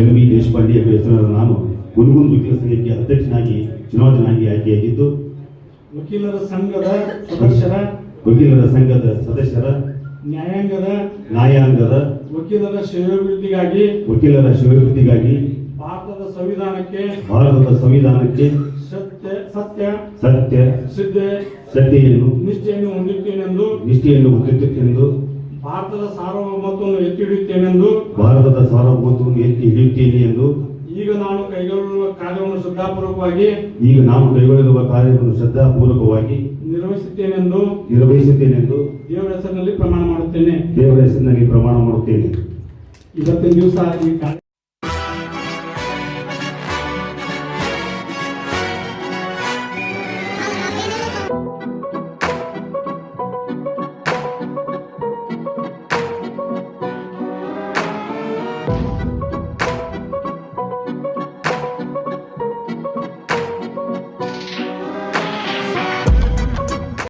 M B Deshpande ಎಂಬ ಹೆಸರಾದ ನಾನು ಗುಲ್ಗುಂದ್ ವಕೀಲ ಸಂಘಕ್ಕೆ ಅಧ್ಯಕ್ಷನಾಗಿ ಚುನಾವಣೆಯಾಗಿ ಆಯ್ಕೆಯಾಗಿದ್ದು ವಕೀಲರ ಸಂಘದ ಸದಸ್ಯರ ವಕೀಲರ ಸಂಘದ ಸದಸ್ಯರ ನ್ಯಾಯಾಂಗದ ನ್ಯಾಯಾಂಗದ ವಕೀಲರ ಶ್ರೇಯೋಭಿವೃದ್ಧಿಗಾಗಿ ವಕೀಲರ ಶಿವವೃತ್ತಿಗಾಗಿ ಭಾರತದ ಸಂವಿಧಾನಕ್ಕೆ ಭಾರತದ ಸಂವಿಧಾನಕ್ಕೆ ಸತ್ಯ ಸತ್ಯ ಸತ್ಯ ಶ್ರದ್ಧೆ ಸತ್ಯೆಯನ್ನು ನಿಷ್ಠೆಯನ್ನು ಹೊಂದಿರುತ್ತೇನೆಂದು ನಿಷ್ಠೆಯನ್ನು ಹೊಂದಿರುತ್ತೇನೆಂದು ಭಾರತದ ಸಾರ್ವಭೌಮತ್ವವನ್ನು ಎತ್ತಿ ಹಿಡಿಯುತ್ತೇನೆಂದು ಭಾರತದ ಸಾರ್ವಭೌಮತ್ವವನ್ನು ಎತ್ತಿ ಹಿಡಿಯುತ್ತೇನೆ ಎಂದು ಈಗ ನಾನು ಕೈಗೊಳ್ಳುವ ಕಾರ್ಯವನ್ನು ಶ್ರದ್ಧಾಪೂರ್ವಕವಾಗಿ ಈಗ ನಾನು ಕೈಗೊಳ್ಳಿರುವ ಕಾರ್ಯವನ್ನು ಶ್ರದ್ಧಾಪೂರ್ವಕವಾಗಿ ನಿರ್ವಹಿಸುತ್ತೇನೆಂದು ನಿರ್ವಹಿಸುತ್ತೇನೆಂದು ದೇವರ ಹೆಸರಿನಲ್ಲಿ ಪ್ರಮಾಣ ಮಾಡುತ್ತೇನೆ. ದೇವರ ಹೆಸರಿನಲ್ಲಿ ಪ್ರಮಾಣ ಮಾಡುತ್ತೇನೆ. ಇವತ್ತಿನ ದಿವಸ ಈ